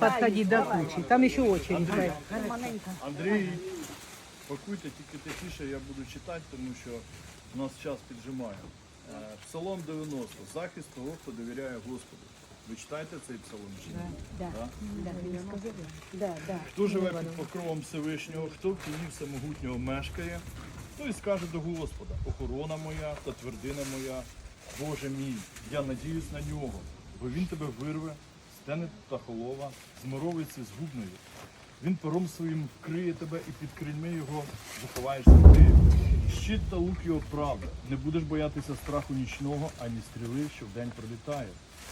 подходить до кучи. Там еще очередь. Андрій, пакуйте тільки тихіше, я буду читати, тому що у нас час піджимає. Е, Псалом 90. Захист того, хто довіряє Господу. Ви читаєте цей псалом чи ні? Да. Хто живе під покровом Всевишнього, хто в тіні всемогутнього мешкає, той скаже до Господа, охорона моя та твердина моя, Боже мій, я надіюсь на нього, бо він тебе вирве, стене птахолова, зморовиться з губною. Він пером своїм вкриє тебе і під крильми його заховаєшся ти. Щит та лук його правда. Не будеш боятися страху нічного, ані стріли, що вдень пролітає,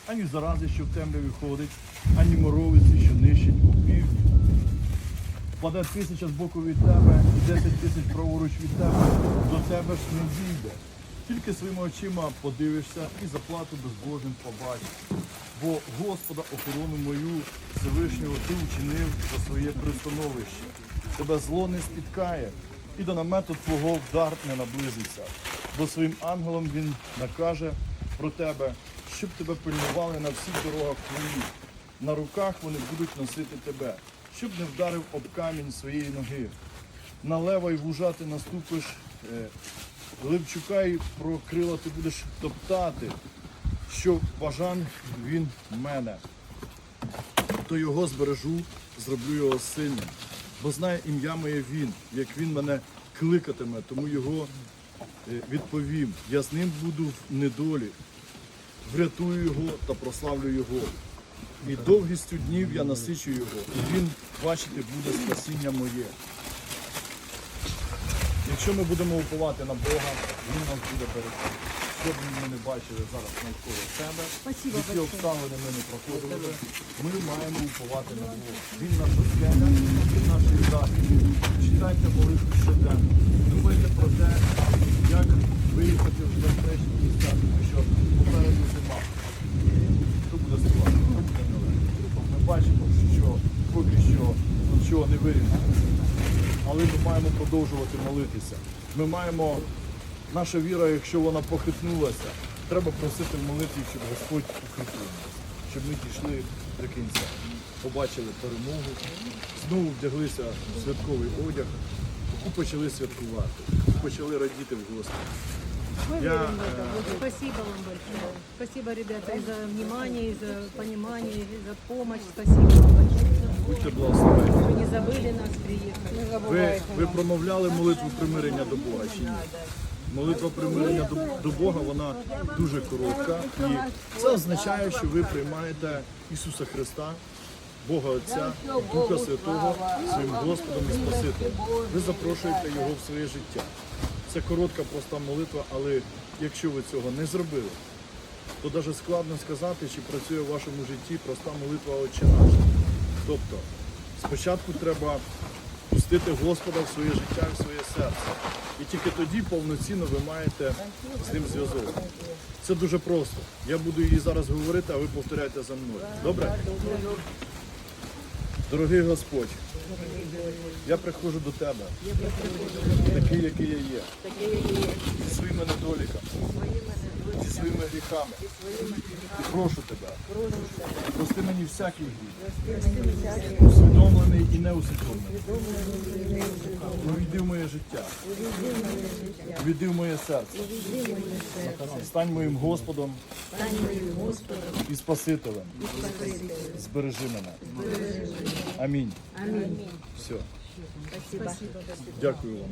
ані зарази, що в темряві ходить, ані моровиці, що нищить у півдні. Впаде тисяча з боку від тебе, і десять тисяч праворуч від тебе, до тебе ж не дійде. Тільки своїми очима подивишся і заплату безбожним побачиш. Бо Господа охорону мою Всевишнього ти учинив за своє пристановище. Тебе зло не спіткає, і до намету твого вдар не наблизиться. Бо своїм ангелам він накаже про тебе, щоб тебе пильнували на всіх дорогах твоїх. На руках вони будуть носити тебе, щоб не вдарив об камінь своєї ноги. На лева й вужа ти наступиш, е, Левчука й про крила ти будеш топтати, що бажан він мене, то його збережу, зроблю його сильним. Бо знає ім'я моє він, як він мене кликатиме, тому його е, відповім. Я з ним буду в недолі, врятую його та прославлю його. І довгістю днів я насичу його, і він бачити буде спасіння моє. Якщо ми будемо уповати на Бога, Він нас буде берегти. Що б ми не бачили зараз навколо себе, які обставини ми не проходили, ми маємо уповати на Бога. Він наша скеля, він наш захист. Читайте молитву щоденно. Думайте про те, як виїхати в безпечні місця, тому що попереду зима. Хто буде співати, хто буде нелегко. Ми бачимо, що поки що нічого не вирішено але ми маємо продовжувати молитися. Ми маємо, наша віра, якщо вона похитнулася, треба просити в молитві, щоб Господь укріпив нас, щоб ми дійшли до кінця, побачили перемогу, знову вдяглися в святковий одяг і почали святкувати, і почали радіти в Господі. Мы Я, верим в это. Вот Спасибо вам большое. Спасибо, ребята, и за внимание, и за понимание, и за помощь. Спасибо вам большое. Будьте благословені. Вы не забыли нас приехать. Ви, ви промовляли молитву примирення до Бога чи ні? Молитва примирення до, Бога вона дуже коротка, і це означає, що ви приймаєте Ісуса Христа, Бога Отця, Духа Святого своїм Господом і Спасителем. Ви запрошуєте Його в своє життя. Це коротка, проста молитва, але якщо ви цього не зробили, то навіть складно сказати, чи працює в вашому житті проста молитва Отче наш. Тобто, спочатку треба пустити Господа в своє життя, в своє серце. І тільки тоді повноцінно ви маєте з ним зв'язок. Це дуже просто. Я буду її зараз говорити, а ви повторяйте за мною. Добре? Дорогий Господь, я приходжу до тебе, такий, який я є, зі своїми недоліками, зі своїми гріхами. І прошу тебе, прости мені всякий гріх, усвідомлений і неусвідомлений. Увійди в моє життя, увійди в моє серце. Стань моїм Господом і Спасителем. Збережи мене. Амінь. Все. Дякую вам.